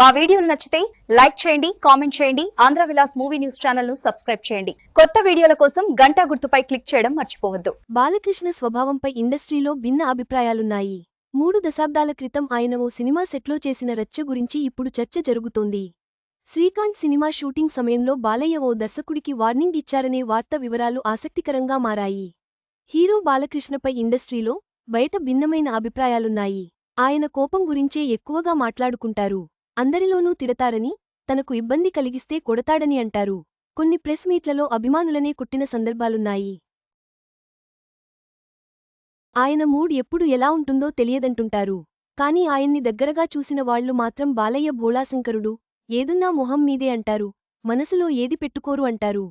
మా వీడియోలు నచ్చితే లైక్ చేయండి కామెంట్ చేయండి ఆంధ్ర విలాస్ మూవీ న్యూస్ ఛానల్ను సబ్స్క్రైబ్ చేయండి. కొత్త వీడియోల కోసం గంటా గుర్తుపై క్లిక్ చేయడం మర్చిపోవద్దు. బాలకృష్ణ స్వభావంపై ఇండస్ట్రీలో భిన్న అభిప్రాయాలున్నాయి. మూడు దశాబ్దాల క్రితం ఆయన ఓ సినిమా సెట్లో చేసిన రచ్చ గురించి ఇప్పుడు చర్చ జరుగుతోంది. శ్రీకాంత్ సినిమా షూటింగ్ సమయంలో బాలయ్య ఓ దర్శకుడికి వార్నింగ్ ఇచ్చారనే వార్త వివరాలు ఆసక్తికరంగా మారాయి. హీరో బాలకృష్ణపై ఇండస్ట్రీలో బయట భిన్నమైన అభిప్రాయాలున్నాయి. ఆయన కోపం గురించే ఎక్కువగా మాట్లాడుకుంటారు. అందరిలోనూ తిడతారని తనకు ఇబ్బంది కలిగిస్తే కొడతాడని అంటారు. కొన్ని ప్రెస్ మీట్లలో అభిమానులనే కుట్టిన సందర్భాలున్నాయి. ఆయన మూడ్ ఎప్పుడు ఎలా ఉంటుందో తెలియదంటుంటారు. కాని ఆయన్ని దగ్గరగా చూసిన వాళ్ళు మాత్రం బాలయ్య భోళాశంకరుడు ఏదున్నా మొహం మీదే అంటారు మనసులో ఏది పెట్టుకోరు అంటారు.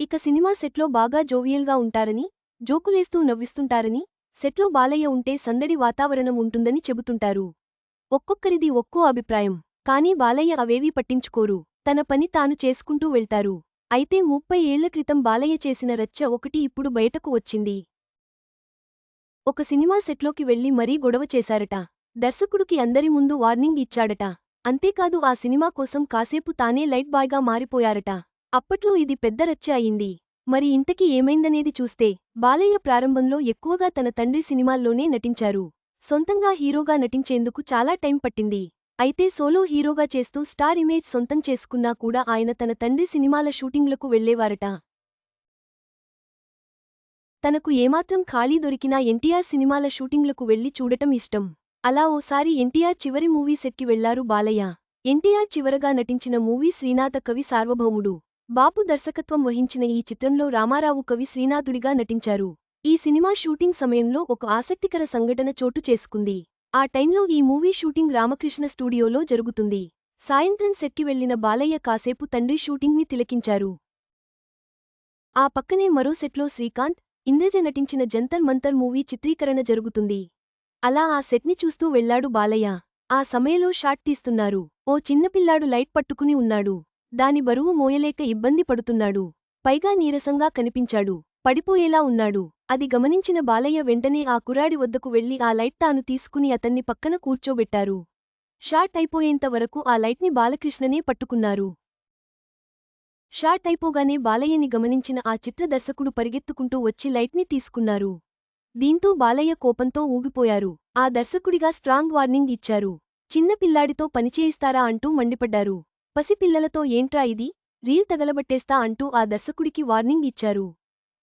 ఇక సినిమా సెట్లో బాగా జోవియల్గా ఉంటారని జోకులేస్తూ నవ్విస్తుంటారని సెట్లో బాలయ్య ఉంటే సందడి వాతావరణం ఉంటుందని చెబుతుంటారు. ఒక్కొక్కరిది ఒక్కో అభిప్రాయం. కాని బాలయ్య అవేవీ పట్టించుకోరు. తన పని తాను చేసుకుంటూ వెళ్తారు. అయితే ముప్పై ఏళ్ళ క్రితం బాలయ్య చేసిన రచ్చ ఒకటి ఇప్పుడు బయటకు వచ్చింది. ఒక సినిమా సెట్లోకి వెళ్ళి మరీ గొడవ చేశారట. దర్శకుడికి అందరి ముందు వార్నింగ్ ఇచ్చాడట. అంతేకాదు ఆ సినిమా కోసం కాసేపు తానే లైట్ బాయ్గా మారిపోయారట. అప్పట్లో ఇది పెద్ద రచ్చ అయింది. మరి ఇంతకీ ఏమైందనేది చూస్తే బాలయ్య ప్రారంభంలో ఎక్కువగా తన తండ్రి సినిమాల్లోనే నటించారు. సొంతంగా హీరోగా నటించేందుకు చాలా టైం పట్టింది. అయితే సోలో హీరోగా చేస్తూ స్టార్ ఇమేజ్ సొంతం చేసుకున్నా కూడా ఆయన తన తండ్రి సినిమాల షూటింగ్లకు వెళ్ళేవారట తనకు ఏమాత్రం ఖాళీ దొరికినా ఎన్టీఆర్ సినిమాల షూటింగ్లకు వెళ్ళి చూడటం ఇష్టం. అలా ఓసారి ఎన్టీఆర్ చివరి మూవీ సెట్కి వెళ్ళారు బాలయ్య. ఎన్టీఆర్ చివరగా నటించిన మూవీ శ్రీనాథ కవి సార్వభౌముడు. బాపు దర్శకత్వం వహించిన ఈ చిత్రంలో రామారావు కవి శ్రీనాథుడిగా నటించారు. ఈ సినిమా షూటింగ్ సమయంలో ఒక ఆసక్తికర సంఘటన చోటు చేసుకుంది. ఆ టైంలో ఈ మూవీ షూటింగ్ రామకృష్ణ స్టూడియోలో జరుగుతుంది. సాయంత్రం సెట్కి వెళ్ళిన బాలయ్య కాసేపు తండ్రి షూటింగ్ని తిలకించారు. ఆ పక్కనే మరో సెట్లో శ్రీకాంత్ ఇంద్రజ నటించిన జంతర్ మంతర్ మూవీ చిత్రీకరణ జరుగుతుంది. అలా ఆ సెట్ని చూస్తూ వెళ్ళాడు బాలయ్య. ఆ సమయంలో షాట్ తీస్తున్నారు. ఓ చిన్నపిల్లాడు లైట్ పట్టుకుని ఉన్నాడు. దాని బరువు మోయలేక ఇబ్బంది పడుతున్నాడు. పైగా నీరసంగా కనిపించాడు. పడిపోయేలా ఉన్నాడు. అది గమనించిన బాలయ్య వెంటనే ఆ కురాడి వద్దకు వెళ్ళి ఆ లైట్ తాను తీసుకుని అతన్ని పక్కన కూర్చోబెట్టారు. షాట్ అయిపోయేంత వరకు ఆ లైట్ని బాలకృష్ణనే పట్టుకున్నారు. షాట్ అయిపోగానే బాలయ్యని గమనించిన ఆ చిత్ర దర్శకుడు పరిగెత్తుకుంటూ వచ్చి లైట్ని తీసుకున్నారు. దీంతో బాలయ్య కోపంతో ఊగిపోయారు. ఆ దర్శకుడిగా స్ట్రాంగ్ వార్నింగ్ ఇచ్చారు. చిన్న పిల్లాడితో పనిచేయిస్తారా అంటూ మండిపడ్డారు. పసిపిల్లలతో ఏంట్రా ఇది? రీల్ తగలబట్టేస్తా అంటూ ఆ దర్శకుడికి వార్నింగ్ ఇచ్చారు.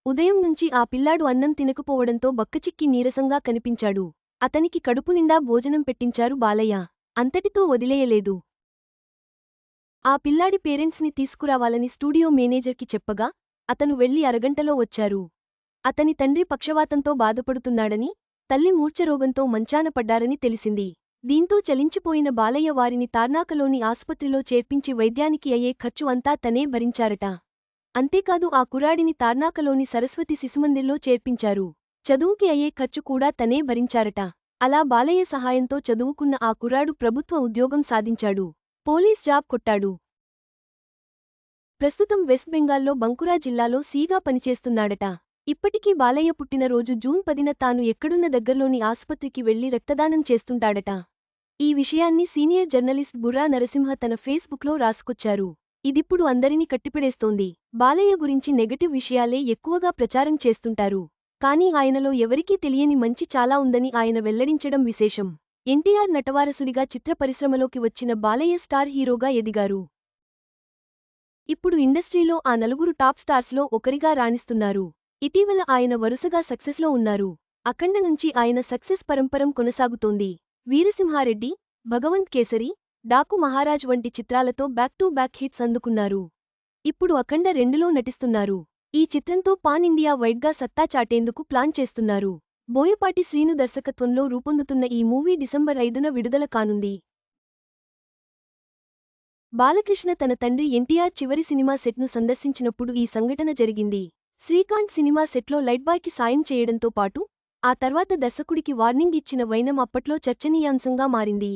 ఉదయం నుంచి ఆ పిల్లాడు అన్నం తినకపోవడంతో బక్కచిక్కి నీరసంగా కనిపించాడు. అతనికి కడుపు నిండా భోజనం పెట్టించారు బాలయ్య. అంతటితో వదిలేయలేదు. ఆ పిల్లాడి పేరెంట్స్ని తీసుకురావాలని స్టూడియో మేనేజర్కి చెప్పగా అతను వెళ్ళి అరగంటలో వచ్చారు. అతని తండ్రి పక్షవాతంతో బాధపడుతున్నాడని తల్లి మూర్ఛరోగంతో మంచాన పడ్డారని తెలిసింది. దీంతో చలించిపోయిన బాలయ్య వారిని తార్నాకలోని ఆసుపత్రిలో చేర్పించి వైద్యానికి అయ్యే ఖర్చు అంతా తనే భరించారట. అంతేకాదు ఆ కురాడిని తార్నాకలోని సరస్వతి శిశుమందిర్లో చేర్పించారు. చదువుకి అయ్యే ఖర్చు కూడా తనే భరించారట. అలా బాలయ్య సహాయంతో చదువుకున్న ఆ కురాడు ప్రభుత్వ ఉద్యోగం సాధించాడు. పోలీస్ జాబ్ కొట్టాడు. ప్రస్తుతం వెస్ట్ బెంగాల్లో బంకురా జిల్లాలో సీగా పనిచేస్తున్నాడట. ఇప్పటికీ బాలయ్య పుట్టినరోజు జూన్ పదిన తాను ఎక్కడున్న దగ్గర్లోని ఆసుపత్రికి వెళ్ళి రక్తదానం చేస్తుంటాడట. ఈ విషయాన్ని సీనియర్ జర్నలిస్ట్ బుర్రా నరసింహ తన ఫేస్బుక్లో రాసుకొచ్చారు. ఇదిప్పుడు అందరినీ కట్టిపడేస్తోంది. బాలయ్య గురించి నెగటివ్ విషయాలే ఎక్కువగా ప్రచారం చేస్తుంటారు. కానీ ఆయనలో ఎవరికీ తెలియని మంచి చాలా ఉందని ఆయన వెల్లడించడం విశేషం. ఎన్టీఆర్ నటవారసుడిగా చిత్ర పరిశ్రమలోకి వచ్చిన బాలయ్య స్టార్ హీరోగా ఎదిగారు. ఇప్పుడు ఇండస్ట్రీలో ఆ నలుగురు టాప్ స్టార్స్లో ఒకరిగా రాణిస్తున్నారు. ఇటీవల ఆయన వరుసగా సక్సెస్లో ఉన్నారు. అఖండ నుంచి ఆయన సక్సెస్ పరంపరం కొనసాగుతోంది. వీరసింహారెడ్డి భగవంత్ కేసరి డాకు మహారాజ్ వంటి చిత్రాలతో బ్యాక్ టు బ్యాక్ హిట్స్ అందుకున్నారు. ఇప్పుడు అఖండ రెండులో నటిస్తున్నారు. ఈ చిత్రంతో పాన్ ఇండియా వైడ్గా సత్తా చాటేందుకు ప్లాన్ చేస్తున్నారు. బోయపాటి శ్రీను దర్శకత్వంలో రూపొందుతున్న ఈ మూవీ డిసెంబర్ ఐదున విడుదల కానుంది. బాలకృష్ణ తన తండ్రి ఎన్టీఆర్ చివరి సినిమా సెట్ను సందర్శించినప్పుడు ఈ సంఘటన జరిగింది. శ్రీకాంత్ సినిమా సెట్లో లైట్బాయ్కి సాయం చేయడంతో పాటు ఆ తర్వాత దర్శకుడికి వార్నింగ్ ఇచ్చిన వైనం అప్పట్లో చర్చనీయాంశంగా మారింది.